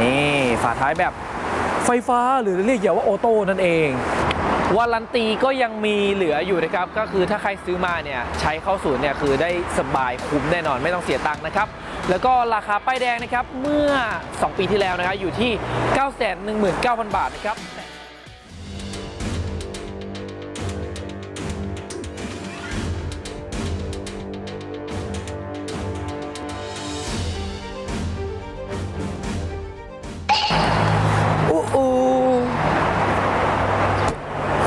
นี่ฝาท้ายแบบไฟฟ้าหรือเรียกอย่างว่าออโต้นั่นเองวารันตีก็ยังมีเหลืออยู่นะครับ ก็คือถ้าใครซื้อมาเนี่ยใช้เข้าศูนย์เนี่ยคือได้สบายคุ้มแน่นอนไม่ต้องเสียตังค์นะครับ แล้วก็ราคาป้ายแดงนะครับเมื่อ 2 ปีที่แล้วนะครับอยู่ที่ 919,000 บาทนะครับ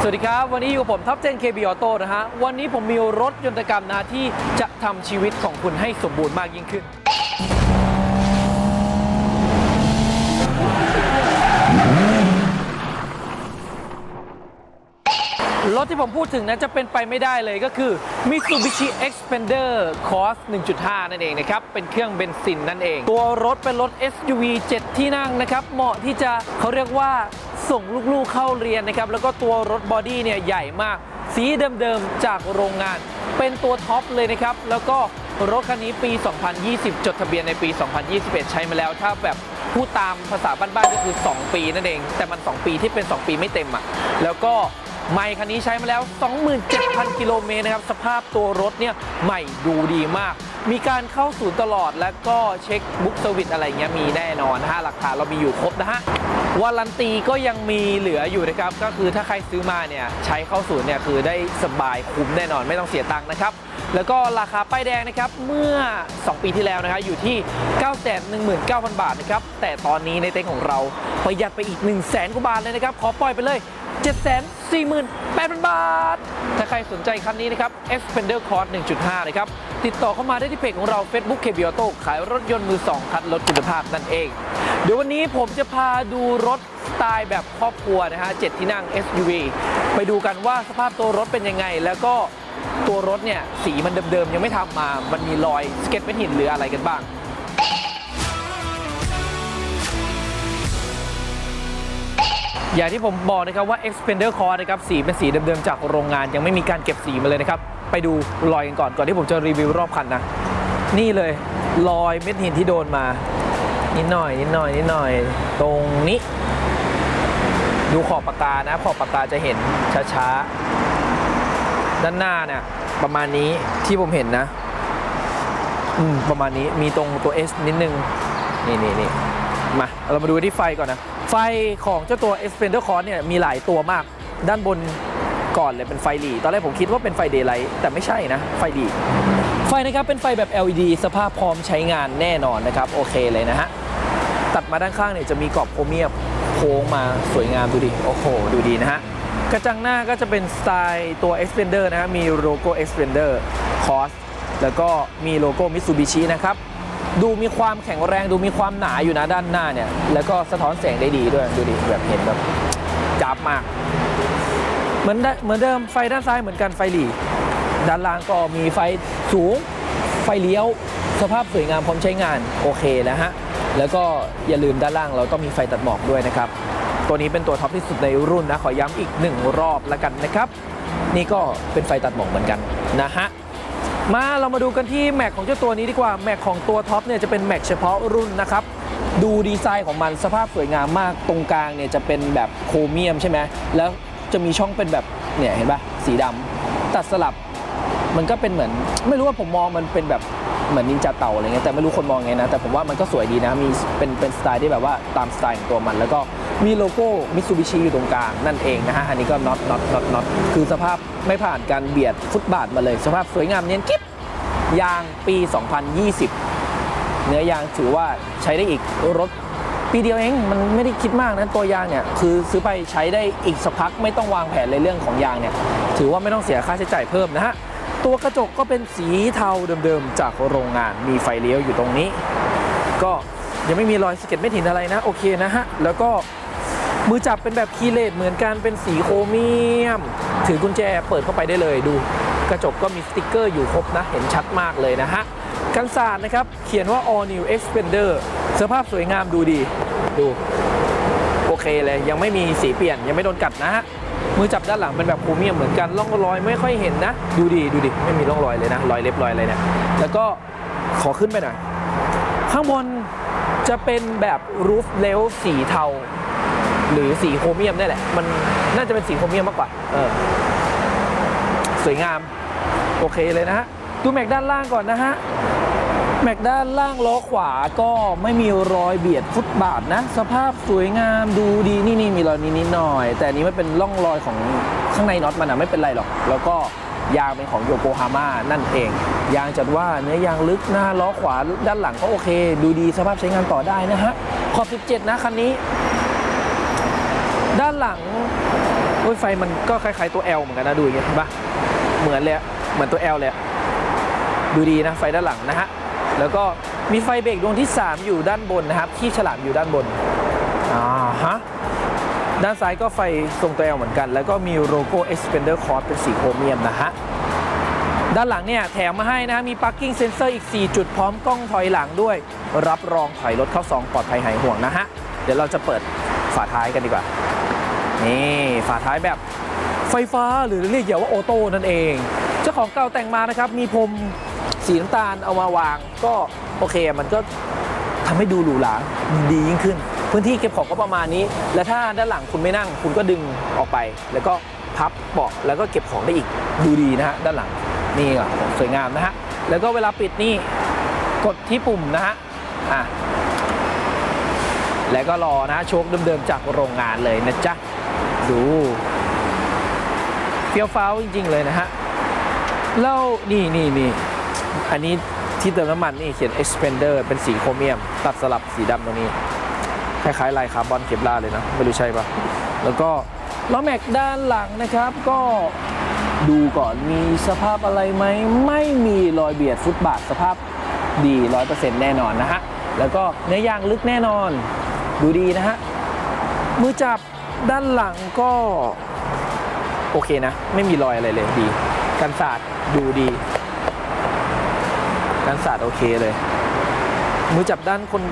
สวัสดีครับ วันนี้อยู่กับผมท็อปเจน KB Auto นะฮะ วันนี้ผมมีรถยนตกรรมนะที่จะทำชีวิตของคุณให้สมบูรณ์มากยิ่งขึ้น รถที่ผมพูดถึงนั้นจะเป็นไปไม่ได้เลยก็คือ Mitsubishi Xpander Cross 1.5 นั่นเองนะครับ เป็นเครื่องเบนซินนั่นเอง ตัวรถเป็นรถ SUV 7 ที่นั่งนะครับ เหมาะที่จะเขาเรียกว่า ส่งลูกๆเข้าเรียนนะครับ แล้วก็ตัวรถบอดี้เนี่ยใหญ่มาก สีเดิมๆ จากโรงงาน เป็นตัวท็อปเลยนะครับ แล้วก็รถคันนี้ปี 2020 จดทะเบียนในปี 2021 ใช้มาแล้ว ถ้าแบบพูดตามภาษาบ้านๆก็คือ 2 ปีนั่นเอง แต่มัน 2 ปีที่เป็น 2 ปีไม่เต็มอะ แล้วก็ ใหม่คันนี้ใช้มาแล้ว 27,000 กิโลเมตรนะครับ สภาพตัวรถเนี่ยใหม่ดูดีมาก มีการเข้าศูนย์ตลอดแล้วก็เช็คบุ๊กเซอร์วิสอะไรเงี้ยมีแน่นอนนะฮะหลักฐานเรามีอยู่ครบนะฮะวารันตีก็ยังมีเหลืออยู่นะครับ ก็คือถ้าใครซื้อมาเนี่ยใช้เข้าศูนย์เนี่ยคือได้สบายคุ้มแน่นอนไม่ต้องเสียตังค์นะครับ แล้วก็ราคาป้ายแดงนะครับเมื่อ 2 ปีที่แล้วนะครับอยู่ที่ 919,000 บาทนะครับแต่ตอนนี้ในเต็นท์ของเราประหยัดไปอีก 1 0 0 0 0แสนกว่าบาทเลยนะครับขอปล่อยไปเลย 748,000 บาท ถ้าใครสนใจคันนี้นะครับ Xpander Cross 1.5 นะครับ ติดต่อเข้ามาได้ที่เพจของเรา Facebook KB Auto ขายรถยนต์มือ 2 คันรถคุณภาพนั่นเอง เดี๋ยววันนี้ผมจะพาดูรถสไตล์แบบครอบครัวนะฮะ7ที่นั่ง SUV ไปดูกันว่าสภาพตัวรถเป็นยังไง แล้วก็ตัวรถเนี่ยสีมันเดิมๆยังไม่ทำมา มันมีรอยสเก็ตเป็นหินหรืออะไรกันบ้าง อย่างที่ผมบอกนะครับว่า Xpander Cross นะครับสีเป็นสีเดิมๆจากโรงงานยังไม่มีการเก็บสีมาเลยนะครับ ไปดูรอยกันก่อนก่อนที่ผมจะรีวิวรอบคันนะ นี่เลยรอยเม็ดหินที่โดนมา นิดหน่อยนิดหน่อยนิดหน่อย ตรงนี้ ดูขอบปากกานะ ขอบปากกาจะเห็นช้าๆ ด้านหน้าเนี่ยประมาณนี้ที่ผมเห็นนะอืมประมาณนี้มีตรงตัว S นิดนึง นี่นี่นี่มา เรามาดูที่ไฟก่อนนะ ไฟของเจ้าตัว Expander Cross เนี่ยมีหลายตัวมาก ด้านบนก่อนเลยเป็นไฟหลีตอนแรกผมคิดว่าเป็นไฟเดย์ไลท์แต่ไม่ใช่นะ ไฟหลีไฟนะครับเป็นไฟแบบ LED สภาพพร้อมใช้งานแน่นอนนะครับ โอเคเลยนะฮะ ตัดมาด้านข้างเนี่ยจะมีกรอบโครเมียมโค้งมาสวยงามดูดิ โอ้โห ดูดีนะฮะ กระจังหน้าก็จะเป็นสไตล์ตัว Expander นะฮะมีโลโก้ Expander Cross แล้วก็มีโลโก้ Mitsubishi นะครับ ดูมีความแข็งแรงดูมีความหนาอยู่นะด้านหน้าเนี่ย แล้วก็สะท้อนแสงได้ดีด้วยดูดิแบบเห็นแบบจับมาก เหมือนได้เหมือนเดิมไฟด้านซ้ายเหมือนกันไฟหลีด้านล่างก็มีไฟสูงไฟเลี้ยว สภาพสวยงามพร้อมใช้งานโอเคนะฮะแล้วก็อย่าลืมด้านล่างเราต้องมีไฟตัดหมอกด้วยนะครับ ตัวนี้เป็นตัวท็อปที่สุดในรุ่นนะ ขอย้ำอีกหนึ่งรอบแล้วกันนะครับ นี่ก็เป็นไฟตัดหมอกเหมือนกันนะฮะ มาเรามาดูกันที่แม็กของเจ้าตัวนี้ดีกว่าแม็กของตัวท็อปเนี่ยจะเป็นแม็กเฉพาะรุ่นนะครับดูดีไซน์ของมันสภาพสวยงามมากตรงกลางเนี่ยจะเป็นแบบโครเมียมใช่ไหมแล้วจะมีช่องเป็นแบบเนี่ยเห็นปะสีดำตัดสลับมันก็เป็นเหมือน ไม่รู้ว่าผมมองมันเป็นแบบเหมือนนินจาเต่าอะไรเงี้ยแต่ไม่รู้คนมองไงนะแต่ผมว่ามันก็สวยดีนะมีเป็นเป็นสไตล์ที่แบบว่าตามสไตล์ของตัวมันแล้วก็ มีโลโก้มิตซูบิชิอยู่ตรงกลางนั่นเองนะฮะ อันนี้ก็น็อตน็อตน็อตน็อตคือสภาพไม่ผ่านการเบียดฟุตบาทมาเลย สภาพสวยงามเนียนกิ๊บยางปี 2020 เนื้อยางถือว่าใช้ได้อีกรถปีเดียวเองมันไม่ได้คิดมากนะตัวยางเนี่ยคือซื้อไปใช้ได้อีกสักพักไม่ต้องวางแผนเลยเรื่องของยางเนี่ยถือว่าไม่ต้องเสียค่าใช้จ่ายเพิ่มนะฮะตัวกระจกก็เป็นสีเทาเดิมๆจากโรงงานมีไฟเลี้ยวอยู่ตรงนี้ ก็ ยังไม่มีรอยสะเก็ดไม่ถินอะไรนะ โอเคนะฮะ แล้วก็มือจับเป็นแบบคีย์เลสเหมือนกันเป็นสีโครเมียม ถือกุญแจเปิดเข้าไปได้เลยดู กระจกก็มีสติกเกอร์อยู่ครบนะ เห็นชัดมากเลยนะฮะ กันศาสตร์นะครับ เขียนว่า all new expander สภาพสวยงามดูดี ดู โอเคเลยยังไม่มีสีเปลี่ยนยังไม่โดนกัดนะฮะมือจับด้านหลังเป็นแบบโครเมียมเหมือนกันร่องรอยไม่ค่อยเห็นนะ ดูดีดูดิไม่มีร่องรอยเลยนะรอยเล็บรอยอะไรเนี่ยแล้วก็ขอขึ้นไปหน่อยข้างบน จะเป็นแบบรูฟเล l สีเทา หรือสีโครเมียมนี่แหละ มันน่าจะเป็นสีโครเมียมมากกว่า เออ สวยงาม โอเคเลยนะฮะ ดูแม็กด้านล่างก่อนนะฮะ แม็กด้านล่างล้อขวาก็ไม่มีรอยเบียดฟุตบาทนะ สภาพสวยงามดูดีนี่นี่มีรอยนิดๆหน่อย แต่นี้ไม่เป็นร่องรอยของข้างในน็อตมันอะไม่เป็นไรหรอก แล้วก็ ยางเป็นของโยโกฮาม่านั่นเอง ยางจัดว่าเนื้อยางลึกหน้าล้อขวาด้านหลังก็โอเค ดูดีสภาพใช้งานต่อได้นะฮะ ขอบ 17 นะคันนี้ ด้านหลังโอ้ยไฟมันก็คล้ายๆตัว L เหมือนกันนะดูอย่างเงี้ยเห็นปะเหมือนเลยเหมือนตัว L เลยดูดีนะไฟด้านหลังนะฮะแล้วก็มีไฟเบรกดวงที่ 3 อยู่ด้านบนนะครับที่ฉลามอยู่ด้านบนอ่าฮะ ด้านซ้ายก็ไฟทรงตัว L เหมือนกัน แล้วก็มีโลโก้ Expander Cross เป็นสีโครเมียมนะฮะด้านหลังเนี่ยแถมมาให้นะมี parking sensor อีก 4 จุดพร้อมกล้องถอยหลังด้วย รับรองถอยรถเข้าซองปลอดภัยหายห่วงนะฮะ เดี๋ยวเราจะเปิดฝาท้ายกันดีกว่า นี่ฝาท้ายแบบไฟฟ้าหรือเรียกอย่าว่าโอโต้นั่นเอง เจ้าของเก่าแต่งมานะครับ มีพรมสีน้ำตาลเอามาวาง ก็โอเคมันก็ทำให้ดูหรูหราดียิ่งขึ้น พื้นที่เก็บของก็ประมาณนี้ และถ้าด้านหลังคุณไม่นั่ง คุณก็ดึงออกไป แล้วก็พับเบาะแล้วก็เก็บของได้อีกดูดีนะฮะด้านหลังนี่ก็สวยงามนะฮะแล้วก็เวลาปิดนี่กดที่ปุ่มนะฮะอะแล้วก็รอนะโชคเดิมๆจากโรงงานเลยนะจ๊ะดูเฟี้ยวฟ้าวจริง ๆ เลยนะฮะแล้วนี่นี่นี่อันนี้ที่เติมน้ำมันนี่เขียน expander เป็นสีโครเมียม ตัดสลับสีดำตรงนี้ คล้ายๆลายคาร์บอนเคปลาร์เลยนะไม่รู้ใช่ปะแล้วก็ล้อแม็กด้านหลังนะครับก็ดูก่อนมีสภาพอะไรไหมไม่มีรอยเบียดฟุตบาทสภาพดี100%แน่นอนนะฮะแล้วก็เนื้อยางลึกแน่นอน ดูดีนะฮะมือจับด้านหลังก็โอเคนะ ไม่มีรอยอะไรเลยดีกันสาดดูดีกันสาดโอเคเลย มือจับด้านคน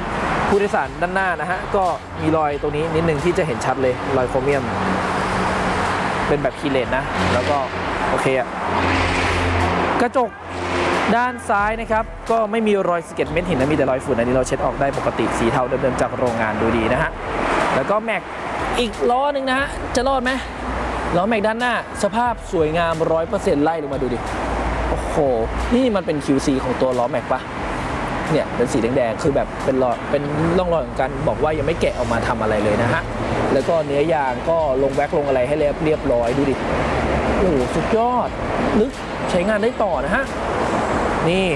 ผู้โดยสารด้านหน้านะฮะ ก็มีรอยตรงนี้นิดหนึ่งที่จะเห็นชัดเลยรอยโครเมียม เป็นแบบคีเลนนะ แล้วก็โอเคอะกระจกด้านซ้ายนะครับ ก็ไม่มีรอยสเก็ดเม็ดหินนะมีแต่รอยฝุ่นอันนี้เราเช็ดออกได้ปกติสีเทาเดิมๆจากโรงงานดูดีนะฮะ แล้วก็แม็กอีกล้อหนึ่งนะฮะ จะรอดไหมล้อแม็กด้านหน้า สภาพสวยงาม100%ไล่ลงมาดูดิ โอ้โห นี่มันเป็น QC ของตัวล้อแม็กปะ เนี่ยเป็นสีแดงๆคือแบบเป็นรอยเป็นร่องรอยของการบอกว่ายังไม่แกะออกมาทำอะไรเลยนะฮะแล้วก็เนื้อยางก็ลงแว็กลงอะไรให้เรียบเรียบร้อยดูดิโอ้สุดยอดลึกใช้งานได้ต่อนะฮะนี่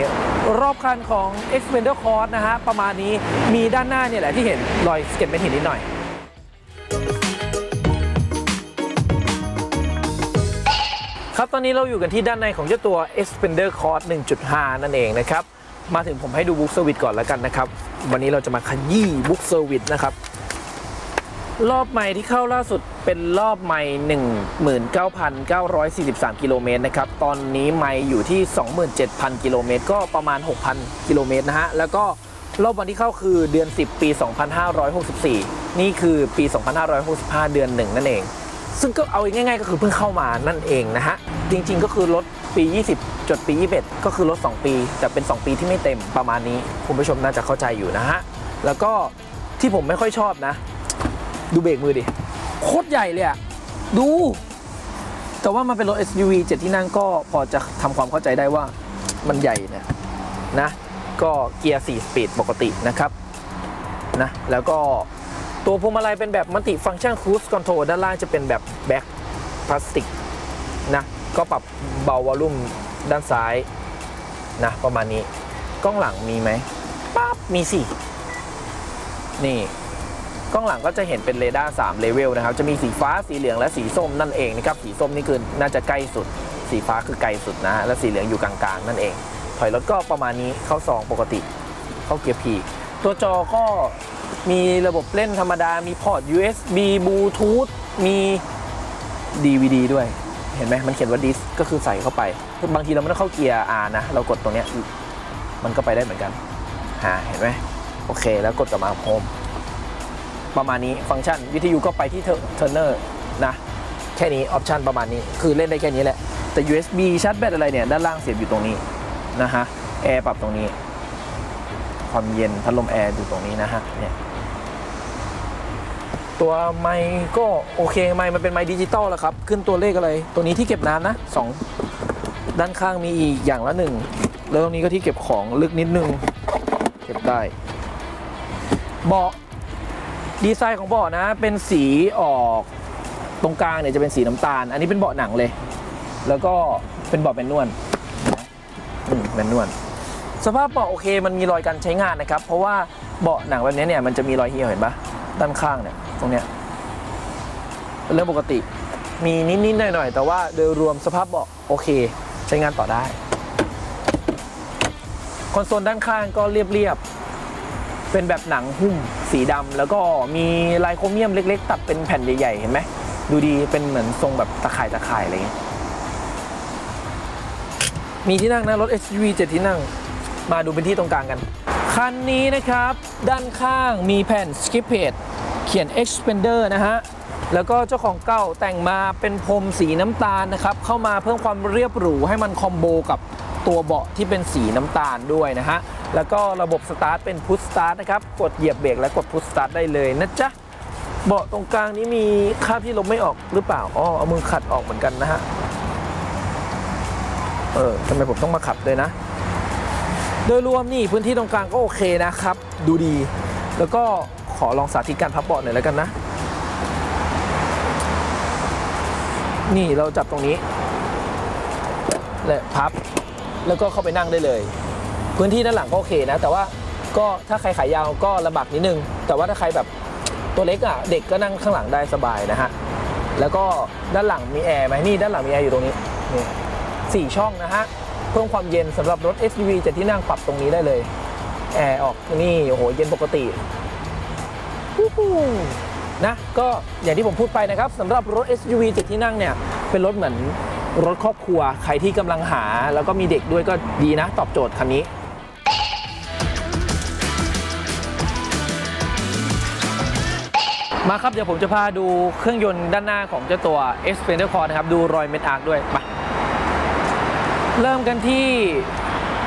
รอบคันของ Expander Cross นะฮะประมาณนี้มีด้านหน้าเนี่ยแหละที่เห็นรอยสเก็ตเม็ดหินนิดหน่อยครับ ตอนนี้เราอยู่กันที่ด้านในของเจ้าตัว Expander Cross 1.5 นั่นเองนะครับ มาถึงผมให้ดูบุ๊กเซอร์วิสก่อนแล้วกันนะครับ วันนี้เราจะมาขยี้บุ๊กเซอร์วิสนะครับ รอบใหม่ที่เข้าล่าสุดเป็นรอบใหม่19,943 กิโลเมตรนะครับ ตอนนี้ใหม่อยู่ที่ 27,000 กิโลเมตร ก็ประมาณ 6,000 กิโลเมตรนะฮะ แล้วก็รอบวันที่เข้าคือเดือน 10 ปี 2564 นี่คือปี 2565 เดือนหนึ่งนั่นเอง ซึ่งก็เอาง่ายๆก็คือเพิ่งเข้ามานั่นเองนะฮะ จริงๆก็คือรถ ปี 20 จดปี 21 ก็คือรถ2ปี แต่เป็น 2 ปีที่ไม่เต็มประมาณนี้คุณผู้ชมน่าจะเข้าใจอยู่นะฮะ แล้วก็ที่ผมไม่ค่อยชอบนะ ดูเบรกมือดิ โคตรใหญ่เลยอะดู แต่ว่ามันเป็นรถ SUV 7 ที่นั่งก็พอจะทำความเข้าใจได้ว่ามันใหญ่นี่ยนะ ก็เกียร์ 4 สปีดปกตินะครับนะแล้วก็ตัวพวงมาลัยเป็นแบบมัลติฟัง c t ชันค i ู e คอนโทรลด้านล่างจะเป็นแบบแบ็คพลาสติกนะ ก็ปรับเบาวอลลุ่มด้านซ้ายนะประมาณนี้กล้องหลังมีไหมปั๊บมีสินี่กล้องหลังก็จะเห็นเป็นเรดาร์3เลเวลนะครับ จะมีสีฟ้าสีเหลืองและสีส้มนั่นเองนะครับสีส้มนี่คือน่าจะใกล้สุด สีฟ้าคือไกลสุดนะและสีเหลืองอยู่กลางๆนั่นเอง ถอยรถก็ประมาณนี้เข้าซองปกติ เข้าเกียร์ P ตัวจอก็มีระบบเล่นธรรมดา มีพอร์ต USB บลูทูธมี DVD ด้วย เห็นไหมมันเขียนว่าดิสก็คือใส่เข้าไป บางทีเราไม่ต้องเข้าเกียร์ R นะ เรากดตรงเนี้ยมันก็ไปได้เหมือนกันฮะเห็นไหมโอเค แล้วกดกลับมาโฮมประมาณนี้ฟังก์ชันวิทยุก็ไปที่เทอร์เนอร์นะ แค่นี้ออปชันประมาณนี้ คือเล่นได้แค่นี้แหละ แต่ USB ชาร์จแบตอะไรเนี่ย ด้านล่างเสียบอยู่ตรงนี้นะฮะแอร์ปรับตรงนี้ ความเย็นพัดลมแอร์อยู่ตรงนี้นะฮะเนี่ย ตัวไมค์ก็โอเคไมค์มันเป็นไมค์ดิจิตอลแล้วครับ ขึ้นตัวเลขอะไร ตัวนี้ที่เก็บน้ำนะสองด้านข้างมีอีกอย่างละหนึ่งแล้วตรงนี้ก็ที่เก็บของลึกนิดนึง เก็บได้เบาะดีไซน์ของเบาะนะ เป็นสีออกตรงกลางเนี่ยจะเป็นสีน้ำตาล อันนี้เป็นเบาะหนังเลย แล้วก็เป็นเบาะแมนนวลอืมแมนนวลสภาพเบาะโอเคมันมีรอยการใช้งานนะครับ เพราะว่าเบาะหนังแบบนี้เนี่ยมันจะมีรอยเหี่ยวเห็นปะ ด้านข้างเนี่ยตรงเนี้ยเป็นเรื่องปกติ มีนิดๆหน่อยๆ แต่ว่าโดยรวมสภาพเบาะโอเค ใช้งานต่อได้ คอนโซลด้านข้างก็เรียบๆ เป็นแบบหนังหุ้มสีดำแล้วก็มีลายโครเมียมเล็ก ๆ ตัดเป็นแผ่นใหญ่ๆ เห็นไหมดูดีเป็นเหมือนทรงแบบตะข่ายตะข่ายอะไรเงี้ยมีที่นั่งนะรถ SUV 7 ที่นั่ง มาดูเป็นที่ตรงกลางกัน คันนี้นะครับ ด้านข้างมีแผ่น skip page เขียน Expander นะฮะ แล้วก็เจ้าของเก่าแต่งมาเป็นพรมสีน้ำตาลนะครับ เข้ามาเพิ่มความเรียบหรูให้มันคอมโบกับตัวเบาะที่เป็นสีน้ำตาลด้วยนะฮะ แล้วก็ระบบสตาร์ทเป็นพุชสตาร์ทนะครับ กดเหยียบเบรกและกดพุชสตาร์ทได้เลยนะจ๊ะ เบาะตรงกลางนี้มีคาบที่ลมไม่ออกหรือเปล่า อ๋อ เอามือขัดออกเหมือนกันนะฮะ เออทำไมผมต้องมาขัดเลยนะ โดยรวมนี่พื้นที่ตรงกลางก็โอเคนะครับ ดูดี แล้วก็ขอลองสาธิตการพับเบาะหน่อยแล้วกันนะ นี่เราจับตรงนี้และพับแล้วก็เข้าไปนั่งได้เลย พื้นที่ด้านหลังก็โอเคนะ แต่ว่าก็ถ้าใครขายยาวก็ลำบากนิดนึง แต่ว่าถ้าใครแบบตัวเล็กอะเด็กก็นั่งข้างหลังได้สบายนะฮะแล้วก็ด้านหลังมีแอร์ไหมนี่ด้านหลังมีแอร์อยู่ตรงนี้นี่สี่ช่องนะฮะ พิ่มความเย็นสำหรับรถ SUV จะที่นั่งปรับตรงนี้ได้เลย แอร์ออกนี่โอ้โหเย็นปกตินะก็อย่างที่ผมพูดไปนะครับสำหรับรถ SUV เจ็ดที่นั่งเนี่ยเป็นรถเหมือนรถครอบครัวใครที่กำลังหา แล้วก็มีเด็กด้วยก็ดีนะ ตอบโจทย์คันนี้มาครับ เดี๋ยวผมจะพาดูเครื่องยนต์ด้านหน้าของเจ้าตัว Xpander Core นะครับ ดูรอยเม็ดอาร์คด้วย ไป เริ่มกันที่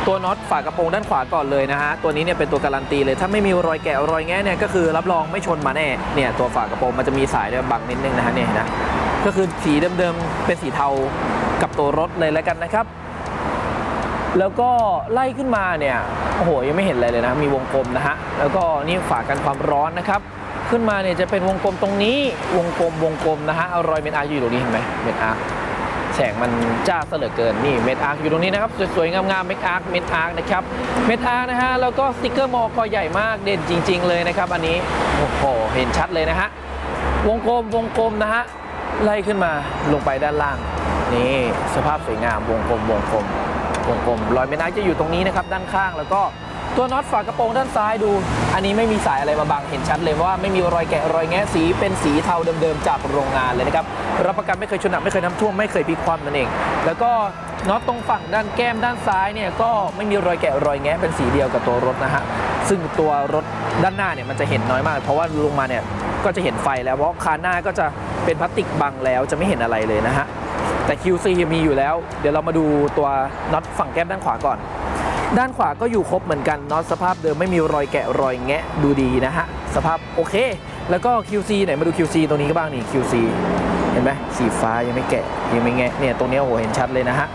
ตัวน็อตฝากระโปรงด้านขวาก่อนเลยนะฮะ ตัวนี้เนี่ยเป็นตัวการันตีเลย ถ้าไม่มีรอยแกะรอยแงะเนี่ยก็คือรับรองไม่ชนมาแน่ เนี่ยตัวฝากระโปรงมันจะมีสายด้วยบังนิดนึงนะฮะเนี่ยนะ ก็คือสีเดิมๆเป็นสีเทากับตัวรถเลยแล้วกันนะครับ แล้วก็ไล่ขึ้นมาเนี่ย โอ้โหยังไม่เห็นอะไรเลยนะ มีวงกลมนะฮะ แล้วก็นี่ฝากันความร้อนนะครับ ขึ้นมาเนี่ยจะเป็นวงกลมตรงนี้ วงกลมวงกลมนะฮะ เอารอยเม็ดอาร์อยู่ตรงนี้เห็นไหมเม็ดอาร์ แสงมันจ้าซะเหลือเกินนี่เม็ดอาร์คอยู่ตรงนี้นะครับ สวยๆ งามๆเม็ดอาร์คเม็ดอาร์คนะครับเม็ดอาร์คนะฮะแล้วก็สติกเกอร์มอก็ใหญ่มากเด่นจริง ๆ เลยนะครับ อันนี้โอ้โหเห็นชัดเลยนะฮะวงกลมวงกลมนะฮะไล่ขึ้นมาลงไปด้านล่างนี่สภาพสวยงามวงกลมวงกลมวงกลมรอยเม็ดอาร์คจะอยู่ตรงนี้นะครับด้านข้างแล้วก็ ตัวน็อตฝากระโปรงด้านซ้ายดู อันนี้ไม่มีสายอะไรมาบังเห็นชัดเลยว่าไม่มีรอยแกะรอยแงะสีเป็นสีเทาเดิมๆจากโรงงานเลยนะครับรับประกันไม่เคยชนหนักไม่เคยน้ำท่วมไม่เคยพลิกคว่ำนั่นเอง แล้วก็น็อตตรงฝั่งด้านแก้มด้านซ้ายเนี่ยก็ไม่มีรอยแกะรอยแงะเป็นสีเดียวกับตัวรถนะฮะซึ่งตัวรถด้านหน้าเนี่ยมันจะเห็นน้อยมาก เพราะว่าลงมาเนี่ยก็จะเห็นไฟแล้วเพราะคานหน้าก็จะเป็นพลาสติกบังแล้วจะไม่เห็นอะไรเลยนะฮะแต่ QC มีอยู่แล้ว เดี๋ยวเรามาดูตัวน็อตฝั่งแก้มด้านขวาก่อน ด้านขวาก็อยู่ครบเหมือนกันน็อตสภาพเดิมไม่มีรอยแกะรอยแงะดูดีนะฮะ สภาพโอเค แล้วก็ QC ไหนมาดู QC ตรงนี้ก็บ้างนี่ QC เห็นไหมสีฟ้ายังไม่แกะยังไม่แงะเนี่ยตรงนี้โอ้โหเห็นชัดเลยนะฮะ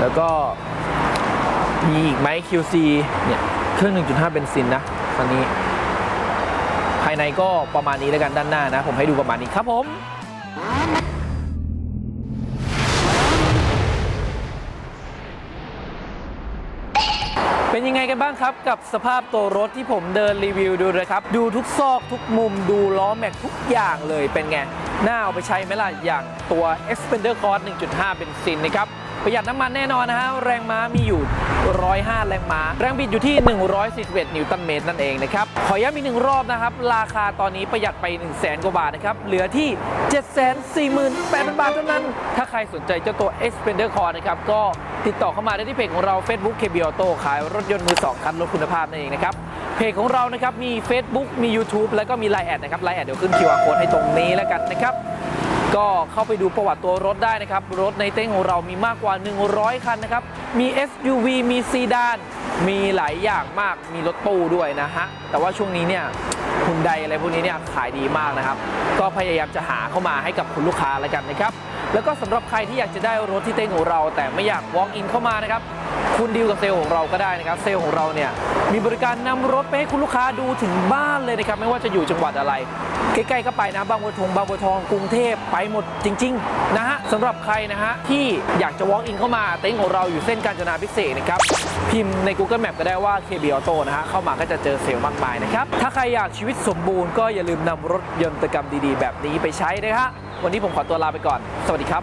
แล้วก็มีอีกไหม QC เนี่ยเครื่อง 1.5 เบนซินนะคันนี้ ภายในก็ประมาณนี้แล้วกันด้านหน้านะ ผมให้ดูประมาณนี้ครับผม เป็นยังไงกันบ้างครับกับสภาพตัวรถที่ผมเดินรีวิวดูเลยครับ ดูทุกซอกทุกมุมดูล้อแม็กทุกอย่างเลยเป็นไง น่าเอาไปใช้ไหมล่ะ อย่างตัว Expander Cross 1.5 เป็นซินนะครับ ประหยัดน้ำมันแน่นอนนะฮะ แรงม้ามีอยู่ 105 แรงม้า แรงบิดอยู่ที่ 141 นิวตันเมตรนั่นเองนะครับ ขอย้ำอีกหนึ่งรอบนะครับ ราคาตอนนี้ประหยัดไป 1 0 0 0 0แสนกว่าบาทนะครับ เหลือที่ 748,000 บาทเท่านั้น ถ้าใครสนใจเจ้าตัว Expander Core นะครับก็ ติดต่อเข้ามาได้ที่เพจของเรา Facebook KB Auto ขายรถยนต์มือ2คันรถคุณภาพนั่นเองนะครับเพจของเรานะครับมี Facebook มี YouTube แล้วก็มี Line แอดนะครับไลน์แอดเดี๋ยวขึ้น QR Code ให้ตรงนี้แล้วกันนะครับ ก็เข้าไปดูประวัติตัวรถได้นะครับ รถในเต้นของเรามีมากกว่า 100 คันนะครับ มี SUV มีซีดาน มีหลายอย่างมากมีรถตู้ด้วยนะฮะ แต่ว่าช่วงนี้เนี่ยคุณใดอะไรพวกนี้เนี่ยขายดีมากนะครับ ก็พยายามจะหาเข้ามาให้กับคุณลูกค้าแล้วกันนะครับ แล้วก็สำหรับใครที่อยากจะได้รถที่เต้นของเรา แต่ไม่อยาก walk in เข้ามานะครับ คุณดีลกับเซลล์ของเราก็ได้นะครับ เซลล์ของเราเนี่ยมีบริการนำรถไปให้คุณลูกค้าดูถึงบ้านเลยนะครับ ไม่ว่าจะอยู่จังหวัดอะไร ใกล้ๆก็ไปนะบางบัวทองบางบัวทองกรุงเทพไปหมดจริง ๆ นะฮะสำหรับใครนะฮะที่อยากจะ walk in เข้ามาเต็นท์ของเราอยู่เส้นกาญจนาพิเศษนะครับ พิมพ์ใน Google Map ก็ได้ว่า KB Auto นะฮะเข้ามาก็จะเจอเซลล์มากมายนะครับ ถ้าใครอยากชีวิตสมบูรณ์ก็อย่าลืมนำรถยนตกรรมดีๆ แบบนี้ไปใช้นะฮะวันนี้ผมขอตัวลาไปก่อน สวัสดีครับ